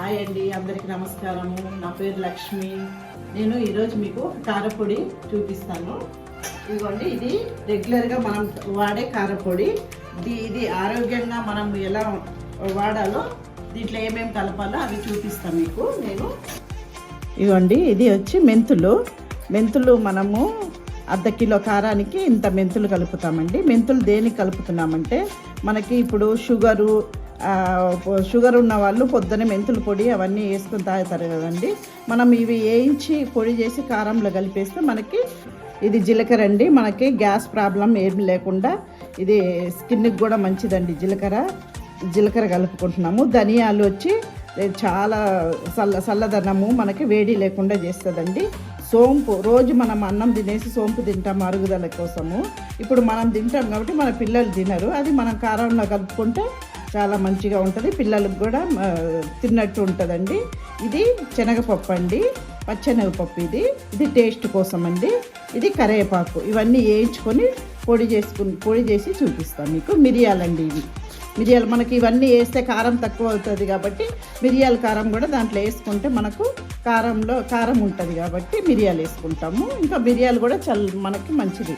Hi అండి అందరికి నమస్కారము. నా పేరు లక్ష్మి. నేను ఈరోజు మీకు కారపొడి చూపిస్తాను. ఇదిగోండి ఇది రెగ్యులర్గా మనం వాడే కారపొడి. ఇది ఇది ఆరోగ్యంగా మనం ఎలా వాడాలో దీంట్లో ఏమేమి కలపాలో అవి చూపిస్తాను మీకు నేను. ఇదిగోండి ఇది వచ్చి మెంతులు. మెంతులు మనము అర్ధ కిలో కారానికి ఇంత మెంతులు కలుపుతామండి. మెంతులు దేనికి కలుపుతున్నామంటే మనకి ఇప్పుడు షుగరు షుగర్ ఉన్న వాళ్ళు పొద్దున మెంతుల పొడి అవన్నీ వేసుకుని తాగుతారు కదండి. మనం ఇవి వేయించి పొడి చేసి కారంలో కలిపేస్తే మనకి ఇది జీలకర్ర అండి. మనకి గ్యాస్ ప్రాబ్లం ఏం లేకుండా ఇది స్కిన్కి కూడా మంచిదండి జీలకర్ర. జీలకర్ర కలుపుకుంటున్నాము. ధనియాలు వచ్చి చాలా చల్ల చల్లదనము మనకి వేడి లేకుండా చేస్తుందండి. సోంపు రోజు మనం అన్నం తినేసి సోంపు తింటాం అరుగుదల కోసము. ఇప్పుడు మనం తింటాం కాబట్టి మన పిల్లలు తినరు. అది మనం కారంలో కలుపుకుంటే చాలా మంచిగా ఉంటుంది. పిల్లలకు కూడా తిన్నట్టు ఉంటుందండి. ఇది శనగపప్పు అండి. పచ్చెనగపప్పు ఇది. ఇది టేస్ట్ కోసం అండి ఇది కరివేపాకు ఇవన్నీ వేయించుకొని పొడి చేసుకుని పొడి చేసి చూపిస్తాను మీకు. మిరియాలండి ఇవి. మిరియాలు మనకి ఇవన్నీ వేస్తే కారం తక్కువ అవుతుంది కాబట్టి మిరియాల కారం కూడా దాంట్లో వేసుకుంటే మనకు కారంలో కారం ఉంటుంది కాబట్టి మిరియాలు వేసుకుంటాము. ఇంకా మిరియాలు కూడా చల్ మనకి మంచిది.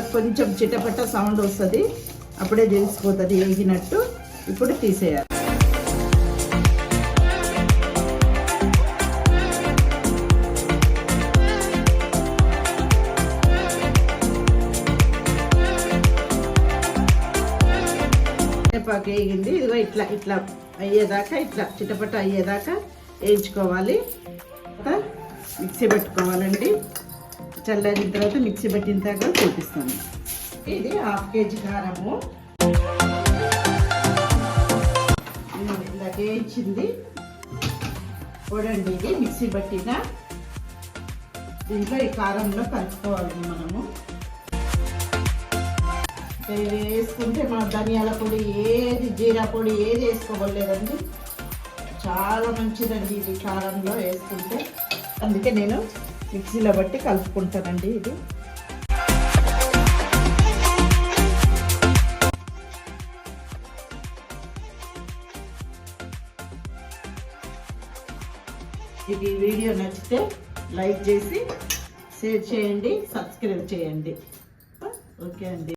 మనకు కొంచెం చిటపట సౌండ్ వస్తుంది. అప్పుడే తెలిసిపోతుంది వేగినట్టు ఇప్పుడు తీసేయాలి. కరివేపాకు వేగింది. ఇదిగో ఇట్లా ఇట్లా అయ్యేదాకా ఇట్లా చిటపట అయ్యేదాకా వేయించుకోవాలి. మిక్సీ పెట్టుకోవాలండి. చల్లారిన తర్వాత మిక్సీ పట్టిన తర్వాత చూపిస్తాను. ఇది హాఫ్ కేజీ కారము. ఇది ఇందాక వేయించింది చూడండి ఇది మిక్సీ పట్టిన దీంట్లో ఈ కారంలో కలుపుకోవాలి మనము. వేసుకుంటే మన ధనియాల పొడి ఏది జీరా పొడి ఏది వేసుకోవలేదండి చాలా మంచిదండి ఇది కారంలో వేసుకుంటే. అందుకే నేను మిక్సీలో బట్టి కలుపుకుంటానండి ఇది. మీకు ఈ వీడియో నచ్చితే లైక్ చేసి షేర్ చేయండి సబ్స్క్రైబ్ చేయండి. ఓకే అండి.